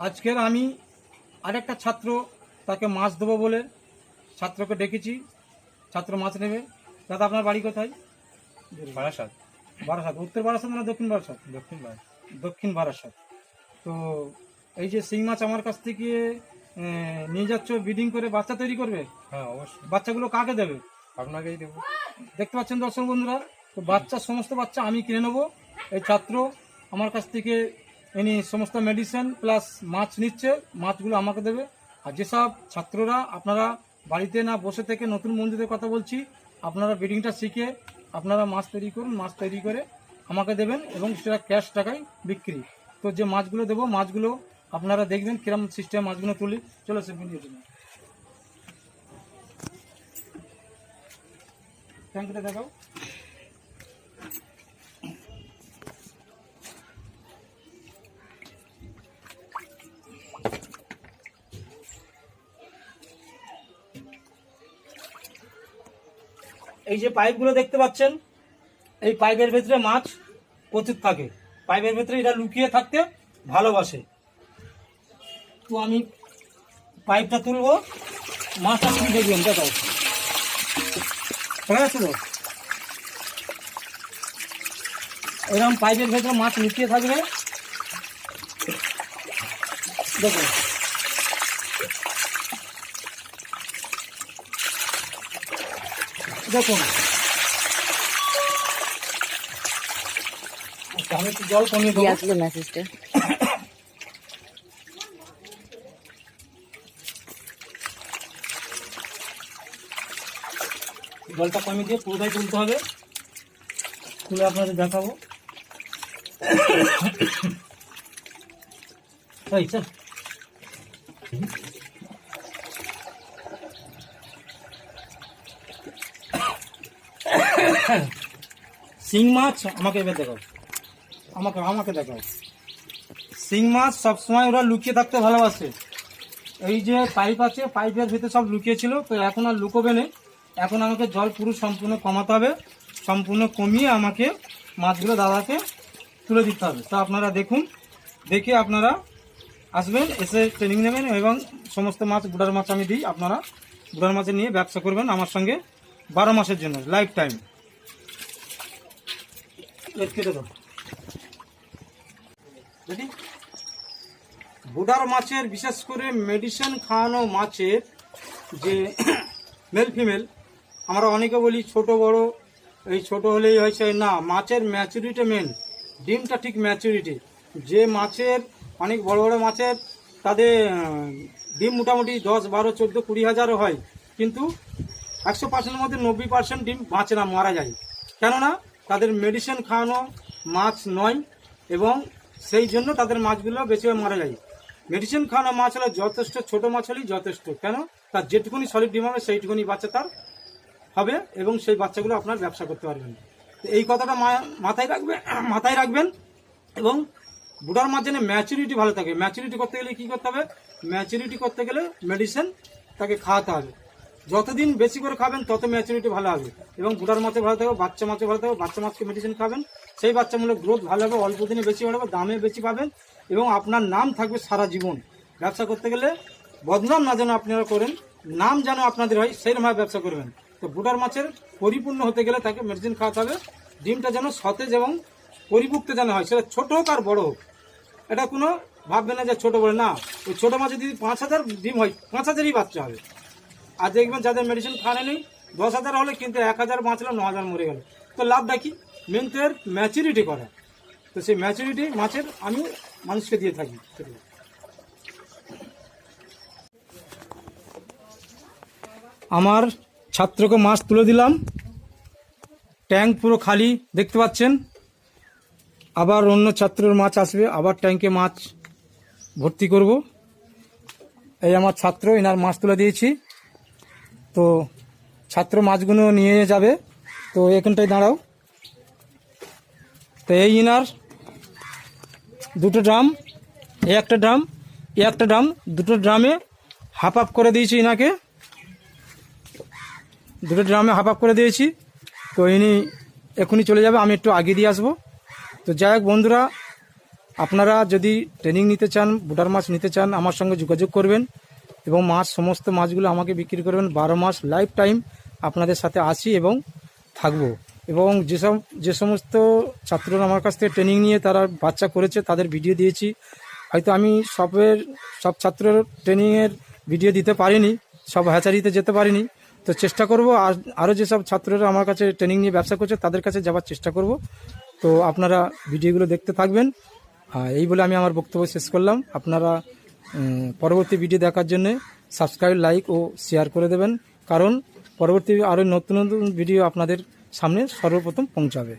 আজকের আমি আরেকটা ছাত্র তাকে মাছ দেবো বলে ছাত্রকে ডেকেছি। ছাত্র মাছ নেবে। দাদা আপনার বাড়ি কোথায়? বারাসাত। বারাসাত। উত্তর বারাসাত না দক্ষিণ বারাসাত? দক্ষিণ দক্ষিণ বারাসাত। তো এই যে শিং মাছ আমার কাছ থেকে নিয়ে যাচ্ছ ব্রিডিং করে বাচ্চা তৈরি করবে? হ্যাঁ অবশ্যই। বাচ্চাগুলো কাকে দেবে? আপনাকেই দেবো। দেখতে পাচ্ছেন দর্শক বন্ধুরা তো বাচ্চা সমস্ত বাচ্চা আমি কিনে নেব। এই ছাত্র আমার কাছ থেকে এনি সমস্ত মেডিসিন প্লাস মাছ নিচ্ছে, মাছগুলো আমাকে দেবে। আর যেসব ছাত্ররা, আপনারা বাড়িতে না বসে থেকে নতুন বন্ধুদের কথা বলছি, আপনারা ব্রিডিংটা শিখে আপনারা মাছ তৈরি করুন, মাছ তৈরি করে আমাকে দেবেন এবং সেটা ক্যাশ টাকায় বিক্রি। তো যে মাছগুলো দেবো, মাছগুলো আপনারা দেখবেন কিরম সিস্টেম মাছগুলো তুলি, চলো ভিডিওটি ট্যাঙ্কিটা দেখাও এই যে পাইপগুলো দেখতে পাচ্ছেন, এই পাইপের ভেতরে মাছ প্রচুর থাকে। পাইপের ভেতরে এটা লুকিয়ে থাকতে ভালোবাসে। তো আমি পাইপটা তুলবো। মাছটা কি দেখবেন দেখাও। হয়ে তো? এরকম পাইপের ভেতরে মাছ লুকিয়ে থাকবে। দেখো। দেখুন আমি একটু জল কমিয়ে দিয়ে দেবো আসলো মেসেজটা জলটা কমিয়ে দিয়ে পুরোটাই তুলতে হবে। তুলে আপনাদের দেখাবো। এই চল। শিং মাছ, আমাকে এবার দেখাও। আমাকে আমাকে দেখাও। শিং মাছ সবসময় ওরা লুকিয়ে থাকতে ভালোবাসে। এই যে পাইপ আছে পাইপের ভিতরে সব লুকিয়ে ছিল তো এখন আর লুকোবে না। এখন আমাকে জল পুরো সম্পূর্ণ কমাতে হবে, সম্পূর্ণ কমিয়ে আমাকে মাছগুলো দাদাকে তুলে দিতে হবে। তো আপনারা দেখুন, দেখে আপনারা আসবেন, এসে ট্রেনিং নেবেন এবং সমস্ত মাছ বুড়ার মাছ আমি দিই। আপনারা বুড়ার মাছে নিয়ে ব্যবসা করবেন আমার সঙ্গে বারো মাসের জন্য লাইফ টাইম কেটে দেখি বুডার মাছের, বিশেষ করে মেডিসিন খাওয়ানো মাছের যে মেল ফিমেল আমরা অনেকে বলি ছোট, বড়, এই ছোট হলেই হয়েছে, না, মাছের ম্যাচুরিটি মেন ডিমটা ঠিক ম্যাচুরিটি যে মাছের, অনেক বড় বড় মাছের, তাদের ডিম মোটামুটি দশ, বারো, চোদ্দ, কুড়ি হাজারও হয়। কিন্তু একশো পার্সেন্টের মধ্যে নব্বই পার্সেন্ট ডিম বাঁচে না, মারা যায়। কেননা তাদের মেডিসিন খাওয়ানো মাছ নয় এবং সেই জন্য তাদের মাছগুলো বেশিরভাগ মারা যায়। মেডিসিন খাওয়ানো মাছ হলে যথেষ্ট, ছোট মাছ হলেই যথেষ্ট। কেন? তার যেটুকুনি সলিড ডিম হবে, সেইটুকুনি বাচ্চা তার হবে এবং সেই বাচ্চাগুলো আপনার ব্যবসা করতে পারবেন। এই কথাটা মাথায় রাখবেন মাথায় রাখবেন এবং বুড়ার মাছ যেন ম্যাচুরিটি ভালো থাকে। ম্যাচুরিটি করতে গেলে কি করতে হবে? ম্যাচুরিটি করতে গেলে মেডিসিন তাকে খাওয়াতে হবে। যতদিন বেশি করে খাবেন, তত ম্যাচুরিটি ভালো হবে এবং বুড়ার মাছে ভালো থাকবে, বাচ্চা মাছে ভালো থাকবে, বাচ্চা মাছকে মেডিসিন খাবেন। সেই বাচ্চাগুলোর গ্রোথ ভালো হবে, অল্প দিনে বেশি বাড়বে, দামে বেশি পাবেন এবং আপনার নাম থাকবে সারা জীবন। ব্যবসা করতে গেলে বদনাম না যেন আপনারা করেন, নাম যেন আপনাদের হয়, সেইরকমভাবে ব্যবসা করবেন। তো বুটার মাছের পরিপূর্ণ হতে গেলে তাকে মেডিসিন খাওয়াতে হবে। ডিমটা যেন সতেজ এবং পরিপুক্ত যেন হয়, সেটা ছোট হোক আর বড় হোক। এটা কোনো ভাববে না যে ছোট বড়, না। ওই ছোট মাছে যদি পাঁচ হাজার ডিম হয়, পাঁচ হাজারই বাচ্চা হবে। আর দেখবেন যাদের মেডিসিন খাওয়ানো নেই, দশ হাজার হলে কিন্তু এক হাজার বাঁচলো, ন হাজার মরে গেল। তো লাভটা কি? মেন ম্যাচুরিটি করা। তো সেই ম্যাচুরিটি মাছের আমি মানুষকে দিয়ে থাকি। আমার ছাত্রকে মাছ তুলে দিলাম। ট্যাঙ্ক পুরো খালি, দেখতে পাচ্ছেন? আবার অন্য ছাত্রের মাছ আসবে, আবার ট্যাঙ্কে মাছ ভর্তি করব। এই আমার ছাত্র, এনার মাছ তুলে দিয়েছি। তো ছাত্র মাছগুলো নিয়ে যাবে। তো এখানটায় দাঁড়াও। তো এই ইনার দুটো ড্রাম এই একটা ড্রাম এই একটা ড্রাম, দুটো ড্রামে হাফ আপ করে দিয়েছি ইনাকে। দুটো ড্রামে হাফ আপ করে দিয়েছি। তো ইনি এখনই চলে যাবে, আমি একটু আগে দিয়ে আসব। তো যাই হোক বন্ধুরা, আপনারা যদি ট্রেনিং নিতে চান বুটার মাছ নিতে চান, আমার সঙ্গে যোগাযোগ করবেন। এবং মাছ, সমস্ত মাছগুলো আমাকে বিক্রি করবেন। বারো মাস লাইফ টাইম আপনাদের সাথে আছি এবং থাকব। এবং যেসব, যে সমস্ত ছাত্ররা আমার কাছ থেকে ট্রেনিং নিয়ে তারা বাচ্চা করেছে, তাদের ভিডিও দিয়েছি। হয়তো আমি সবের, সব ছাত্রের ট্রেনিংয়ের ভিডিও দিতে পারিনি, সব হ্যাচারিতে যেতে পারিনি। তো চেষ্টা করব, আর আরও যেসব ছাত্ররা আমার কাছে ট্রেনিং নিয়ে ব্যবসা করছে, তাদের কাছে যাওয়ার চেষ্টা করব। তো আপনারা ভিডিওগুলো দেখতে থাকবেন। এই বলে আমি আমার বক্তব্য শেষ করলাম। আপনারা পরবর্তী ভিডিও দেখার জন্য সাবস্ক্রাইব লাইক ও শেয়ার করে দেবেন। কারণ পরবর্তী আরও নতুন নতুন ভিডিও আপনাদের সামনে সর্বপ্রথম পৌঁছাবে।